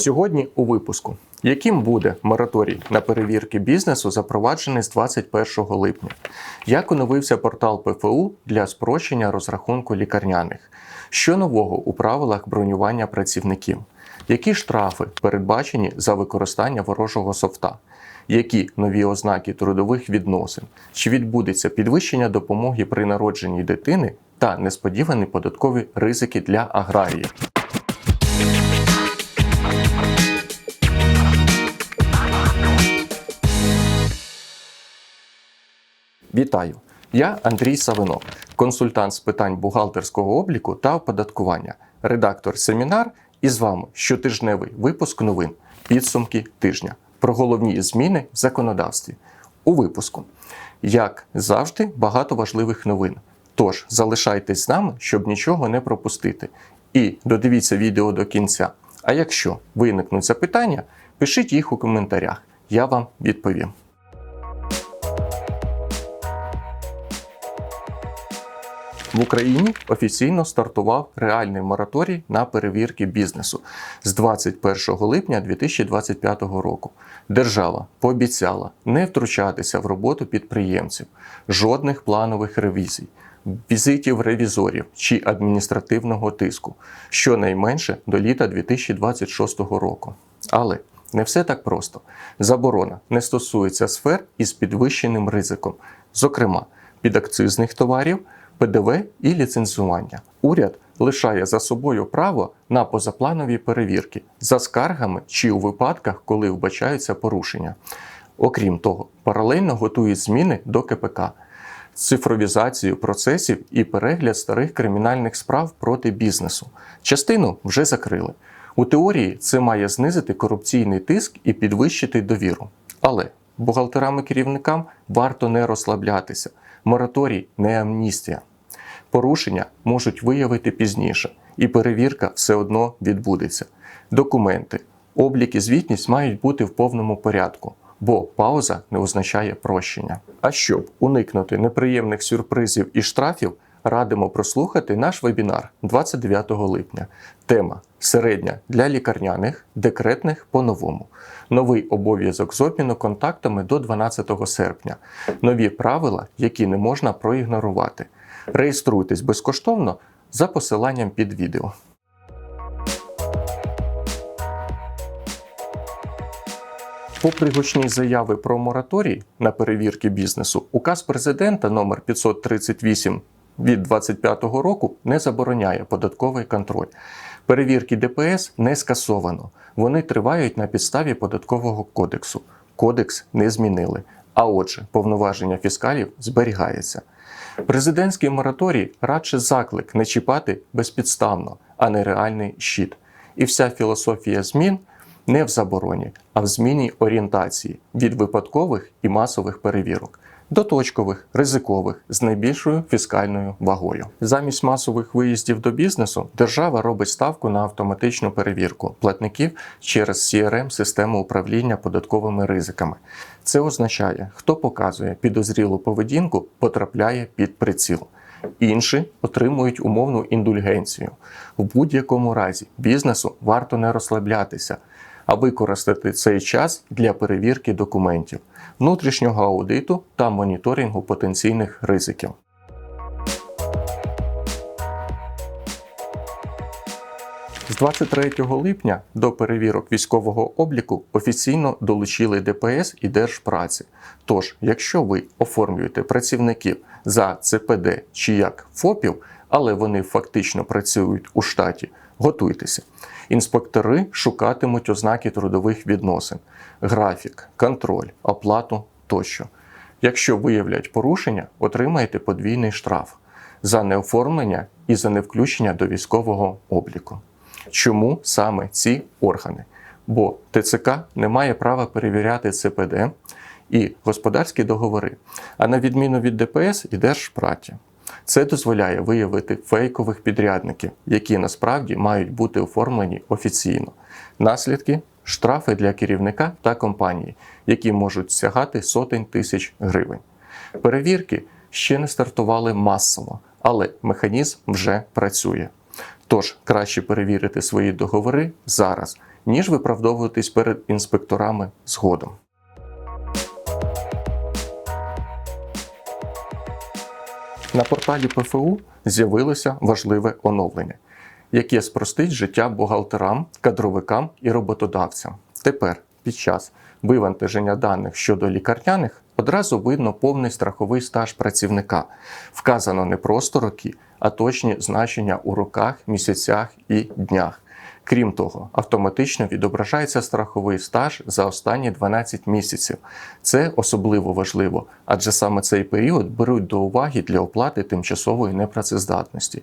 Сьогодні у випуску. Яким буде мораторій на перевірки бізнесу, запроваджений з 21 липня? Як оновився портал ПФУ для спрощення розрахунку лікарняних? Що нового у правилах бронювання працівників? Які штрафи передбачені за використання ворожого софта? Які нові ознаки трудових відносин? Чи відбудеться підвищення допомоги при народженні дитини та несподівані податкові ризики для аграріїв? Вітаю! Я Андрій Савинок, консультант з питань бухгалтерського обліку та оподаткування, редактор семінар. І з вами щотижневий випуск новин підсумки тижня про головні зміни в законодавстві. У випуску, як завжди, багато важливих новин. Тож залишайтесь з нами, щоб нічого не пропустити. І додивіться відео до кінця. А якщо виникнуть запитання, пишіть їх у коментарях. Я вам відповім. В Україні офіційно стартував реальний мораторій на перевірки бізнесу з 21 липня 2025 року. Держава пообіцяла не втручатися в роботу підприємців, жодних планових ревізій, візитів ревізорів чи адміністративного тиску, щонайменше до літа 2026 року. Але не все так просто. Заборона не стосується сфер із підвищеним ризиком, зокрема підакцизних товарів. ПДВ і ліцензування. Уряд лишає за собою право на позапланові перевірки за скаргами чи у випадках, коли вбачаються порушення. Окрім того, паралельно готують зміни до КПК, цифровізацію процесів і перегляд старих кримінальних справ проти бізнесу. Частину вже закрили. У теорії це має знизити корупційний тиск і підвищити довіру. Але бухгалтерам і керівникам варто не розслаблятися. Мораторій не амністія. Порушення можуть виявити пізніше, і перевірка все одно відбудеться. Документи, облік і звітність мають бути в повному порядку, бо пауза не означає прощення. А щоб уникнути неприємних сюрпризів і штрафів, радимо прослухати наш вебінар 29 липня. Тема середня для лікарняних, декретних по-новому. Новий обов'язок з обміну контактами до 12 серпня. Нові правила, які не можна проігнорувати. Реєструйтесь безкоштовно за посиланням під відео. Попри гучні заяви про мораторій на перевірки бізнесу, указ президента номер 538 від 2025 року не забороняє податковий контроль. Перевірки ДПС не скасовано. Вони тривають на підставі податкового кодексу. Кодекс не змінили. А отже, повноваження фіскалів зберігається. Президентський мораторій радше заклик не чіпати безпідставно, а не реальний щит. І вся філософія змін не в забороні, а в зміні орієнтації від випадкових і масових перевірок до точкових, ризикових з найбільшою фіскальною вагою. Замість масових виїздів до бізнесу держава робить ставку на автоматичну перевірку платників через crm систему управління податковими ризиками. Це означає, хто показує підозрілу поведінку, потрапляє під приціл. Інші отримують умовну індульгенцію. В будь-якому разі бізнесу варто не розслаблятися, а використати цей час для перевірки документів, внутрішнього аудиту та моніторингу потенційних ризиків. З 23 липня до перевірок військового обліку офіційно долучили ДПС і Держпраці. Тож, якщо ви оформлюєте працівників за ЦПД чи як ФОПів, але вони фактично працюють у штаті, готуйтеся. Інспектори шукатимуть ознаки трудових відносин, графік, контроль, оплату тощо. Якщо виявлять порушення, отримаєте подвійний штраф за неоформлення і за невключення до військового обліку. Чому саме ці органи? Бо ТЦК не має права перевіряти ЦПД і господарські договори, а на відміну від ДПС і Держпраті. Це дозволяє виявити фейкових підрядників, які насправді мають бути оформлені офіційно. Наслідки штрафи для керівника та компанії, які можуть сягати сотень тисяч гривень. Перевірки ще не стартували масово, але механізм вже працює. Тож краще перевірити свої договори зараз, ніж виправдовуватись перед інспекторами згодом. На порталі ПФУ з'явилося важливе оновлення, яке спростить життя бухгалтерам, кадровикам і роботодавцям. Тепер, під час вивантаження даних щодо лікарняних, одразу видно повний страховий стаж працівника. Вказано не просто роки, а точні значення у роках, місяцях і днях. Крім того, автоматично відображається страховий стаж за останні 12 місяців. Це особливо важливо, адже саме цей період беруть до уваги для оплати тимчасової непрацездатності.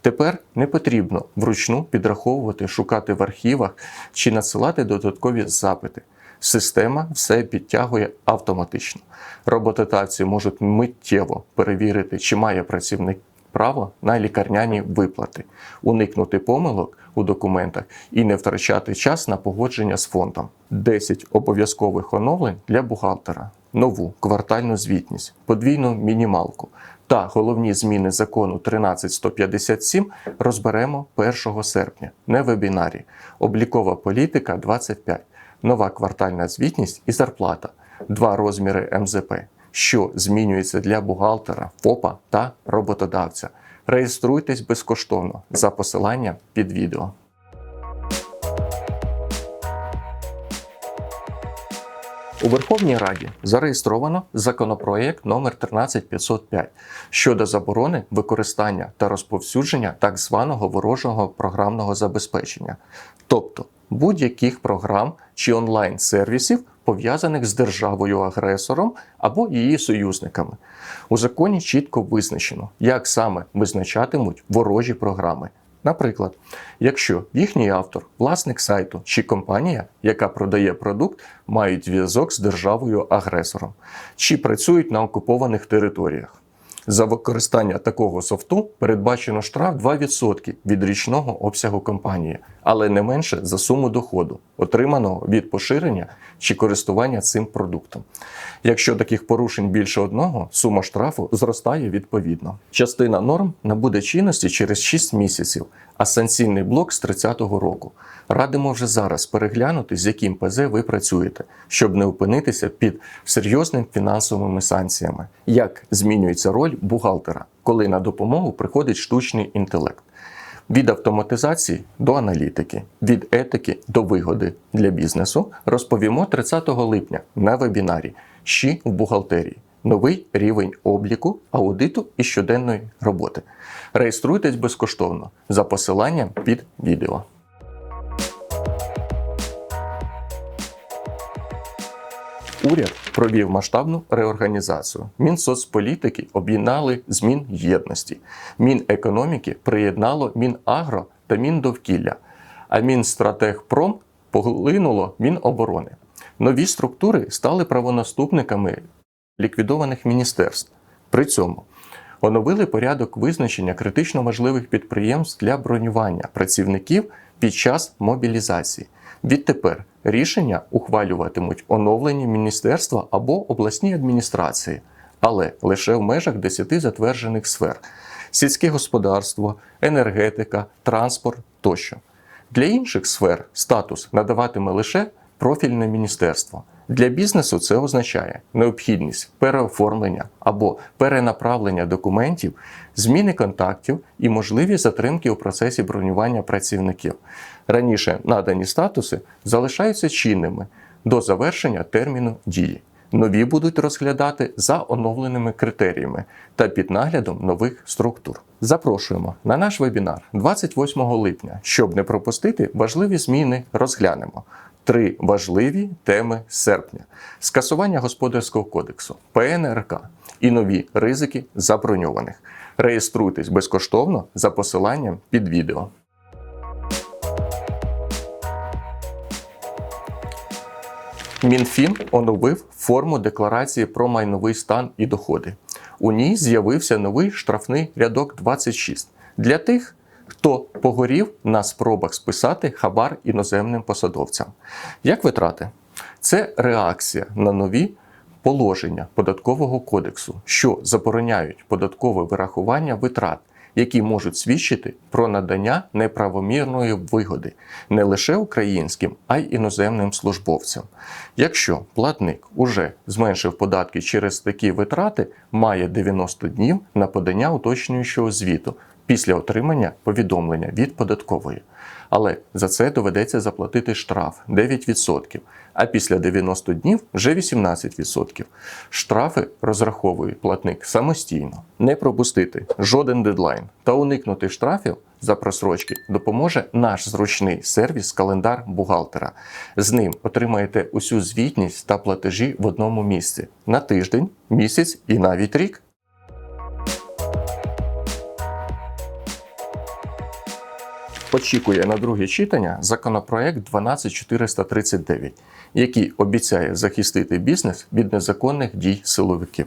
Тепер не потрібно вручну підраховувати, шукати в архівах чи надсилати додаткові запити. Система все підтягує автоматично. Роботодавці можуть миттєво перевірити, чи має працівник право на лікарняні виплати, уникнути помилок у документах і не втрачати час на погодження з фондом. 10 обов'язкових оновлень для бухгалтера, нову квартальну звітність, подвійну мінімалку та головні зміни закону 13157 розберемо 1 серпня на вебінарі. Облікова політика 25, нова квартальна звітність і зарплата, два розміри МЗП що змінюється для бухгалтера, ФОПа та роботодавця. Реєструйтесь безкоштовно за посиланням під відео. У Верховній Раді зареєстровано законопроєкт номер 13505 щодо заборони використання та розповсюдження так званого ворожого програмного забезпечення, тобто будь-яких програм чи онлайн-сервісів, пов'язаних з державою-агресором або її союзниками. У законі чітко визначено, як саме визначатимуть ворожі програми. Наприклад, якщо їхній автор, власник сайту чи компанія, яка продає продукт, мають зв'язок з державою-агресором, чи працюють на окупованих територіях. За використання такого софту передбачено штраф 2% від річного обсягу компанії, але не менше за суму доходу, отриманого від поширення чи користування цим продуктом. Якщо таких порушень більше одного, сума штрафу зростає відповідно. Частина норм набуде чинності через 6 місяців, а санкційний блок з 30-го року. Радимо вже зараз переглянути, з яким ПЗ ви працюєте, щоб не опинитися під серйозними фінансовими санкціями. Як змінюється роль бухгалтера, коли на допомогу приходить штучний інтелект. Від автоматизації до аналітики, від етики до вигоди для бізнесу розповімо 30 липня на вебінарі «Щі в бухгалтерії. Новий рівень обліку, аудиту і щоденної роботи. Реєструйтесь безкоштовно за посиланням під відео. Уряд провів масштабну реорганізацію. Мінсоцполітики об'єднали з Мін'єдності. Мінекономіки приєднало Мінагро та Міндовкілля, а Мінстратегпром поглинуло Міноборони. Нові структури стали правонаступниками ліквідованих міністерств. При цьому оновили порядок визначення критично важливих підприємств для бронювання працівників під час мобілізації. Відтепер рішення ухвалюватимуть оновлені міністерства або обласні адміністрації, але лише в межах 10 затверджених сфер: сільське господарство, енергетика, транспорт тощо. Для інших сфер статус надаватиме лише профільне міністерство. Для бізнесу це означає необхідність переоформлення або перенаправлення документів, зміни контактів і можливі затримки у процесі бронювання працівників. Раніше надані статуси залишаються чинними до завершення терміну дії. Нові будуть розглядати за оновленими критеріями та під наглядом нових структур. Запрошуємо на наш вебінар 28 липня. Щоб не пропустити важливі зміни, розглянемо три важливі теми серпня: скасування господарського кодексу, ПНРК і нові ризики заброньованих. Реєструйтесь безкоштовно за посиланням під відео. Мінфін оновив форму декларації про майновий стан і доходи. У ній з'явився новий штрафний рядок 26 для тих, хто погорів на спробах списати хабар іноземним посадовцям. Як витрати? Це реакція на нові положення податкового кодексу, що забороняють податкове вирахування витрат, які можуть свідчити про надання неправомірної вигоди не лише українським, а й іноземним службовцям. Якщо платник уже зменшив податки через такі витрати, має 90 днів на подання уточнюючого звіту після отримання повідомлення від податкової. Але за це доведеться заплатити штраф 9%, а після 90 днів вже 18%. Штрафи розраховує платник самостійно. Не пропустити жоден дедлайн та уникнути штрафів за просрочки допоможе наш зручний сервіс календар бухгалтера. З ним отримаєте усю звітність та платежі в одному місці на тиждень, місяць і навіть рік. Очікує на друге читання законопроект 12439, який обіцяє захистити бізнес від незаконних дій силовиків.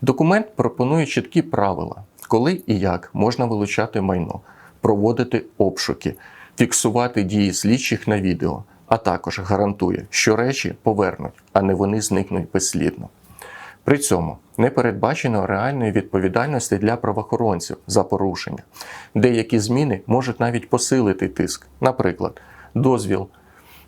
Документ пропонує чіткі правила, коли і як можна вилучати майно, проводити обшуки, фіксувати дії слідчих на відео, а також гарантує, що речі повернуть, а не вони зникнуть безслідно. При цьому не передбачено реальної відповідальності для правоохоронців за порушення. Деякі зміни можуть навіть посилити тиск, наприклад, дозвіл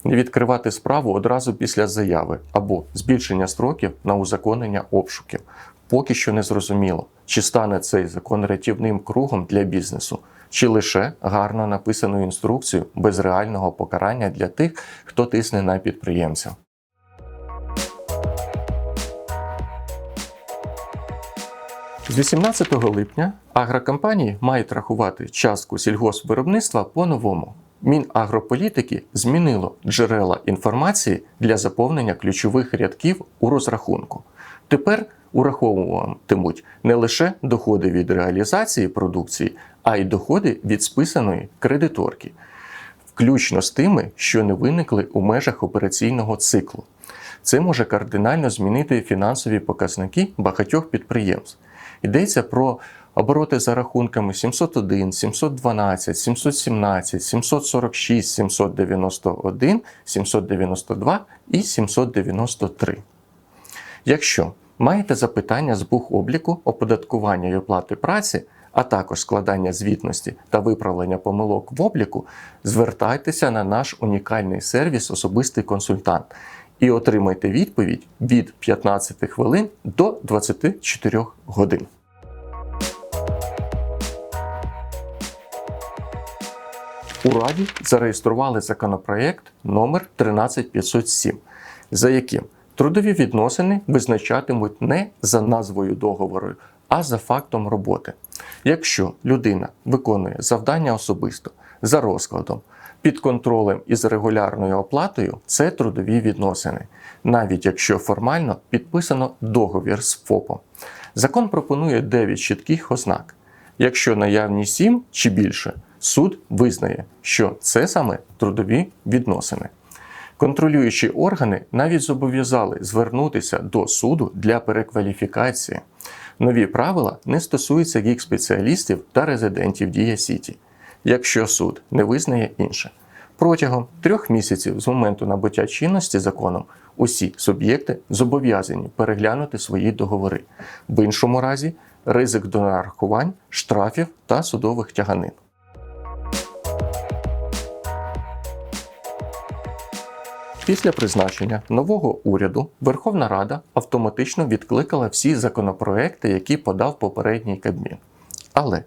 відкривати справу одразу після заяви або збільшення строків на узаконення обшуків. Поки що не зрозуміло, чи стане цей закон рятівним кругом для бізнесу, чи лише гарно написану інструкцію без реального покарання для тих, хто тисне на підприємця. З 18 липня агрокомпанії мають рахувати частку сільгоспвиробництва по-новому. Мінагрополітики змінило джерела інформації для заповнення ключових рядків у розрахунку. Тепер ураховуватимуть не лише доходи від реалізації продукції, а й доходи від списаної кредиторки, включно з тими, що не виникли у межах операційного циклу. Це може кардинально змінити фінансові показники багатьох підприємств. Йдеться про обороти за рахунками 701, 712, 717, 746, 791, 792 і 793. Якщо маєте запитання з бухобліку, оподаткування і оплати праці, а також складання звітності та виправлення помилок в обліку, звертайтеся на наш унікальний сервіс Особистий консультант і отримайте відповідь від 15 хвилин до 24 годин. У Раді зареєстрували законопроект номер 13507, за яким трудові відносини визначатимуть не за назвою договору, а за фактом роботи. Якщо людина виконує завдання особисто за розкладом, під контролем і з регулярною оплатою, це трудові відносини, навіть якщо формально підписано договір з ФОПом. Закон пропонує 9 чітких ознак. Якщо наявні 7 чи більше, суд визнає, що це саме трудові відносини. Контролюючі органи навіть зобов'язали звернутися до суду для перекваліфікації. Нові правила не стосуються гік спеціалістів та резидентів Дія Сіті, якщо суд не визнає інше. Протягом трьох місяців з моменту набуття чинності законом усі суб'єкти зобов'язані переглянути свої договори. В іншому разі ризик до нарахувань, штрафів та судових тяганин. Після призначення нового уряду Верховна Рада автоматично відкликала всі законопроекти, які подав попередній Кабмін, але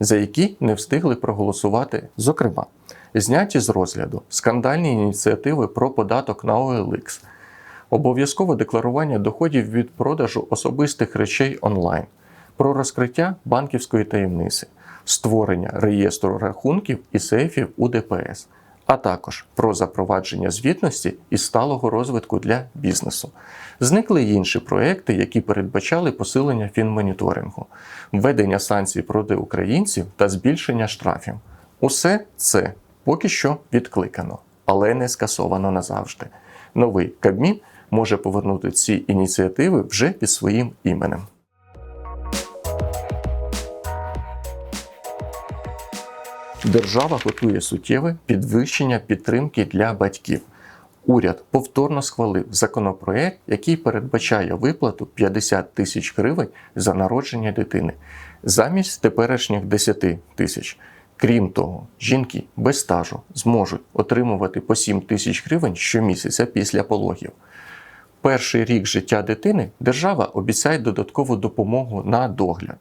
за які не встигли проголосувати, зокрема, зняті з розгляду скандальні ініціативи про податок на OLX, обов'язкове декларування доходів від продажу особистих речей онлайн, про розкриття банківської таємниці, створення реєстру рахунків і сейфів у ДПС а також про запровадження звітності і сталого розвитку для бізнесу. Зникли й інші проекти, які передбачали посилення фінмоніторингу, введення санкцій проти українців та збільшення штрафів. Усе це поки що відкликано, але не скасовано назавжди. Новий Кабмін може повернути ці ініціативи вже під своїм іменем. Держава готує суттєве підвищення підтримки для батьків. Уряд повторно схвалив законопроект, який передбачає виплату 50 тисяч гривень за народження дитини замість теперішніх 10 тисяч. Крім того, жінки без стажу зможуть отримувати по 7 тисяч гривень щомісяця після пологів. Перший рік життя дитини держава обіцяє додаткову допомогу на догляд.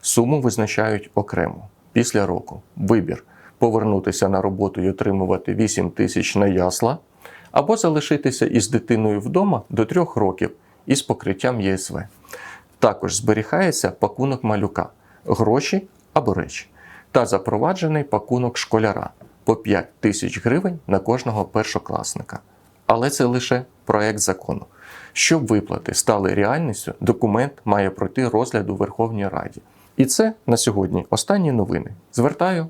Суму визначають окремо. Після року вибір повернутися на роботу і отримувати 8 тисяч на ясла, або залишитися із дитиною вдома до 3 років із покриттям ЄСВ. Також зберігається пакунок малюка, гроші або речі, та запроваджений пакунок школяра по 5 тисяч гривень на кожного першокласника. Але це лише проект закону. Щоб виплати стали реальністю, документ має пройти розгляд у Верховній Раді. І це на сьогодні останні новини. Звертаю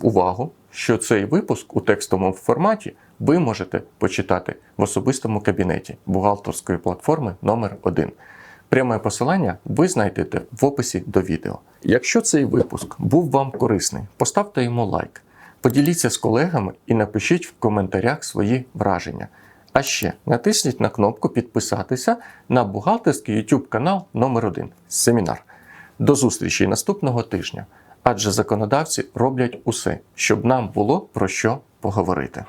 увагу, що цей випуск у текстовому форматі ви можете почитати в особистому кабінеті бухгалтерської платформи номер 1 Пряме посилання ви знайдете в описі до відео. Якщо цей випуск був вам корисний, поставте йому лайк, поділіться з колегами і напишіть в коментарях свої враження. А ще натисніть на кнопку підписатися на бухгалтерський YouTube канал номер 1 Семінар. До зустрічі наступного тижня, адже законодавці роблять усе, щоб нам було про що поговорити.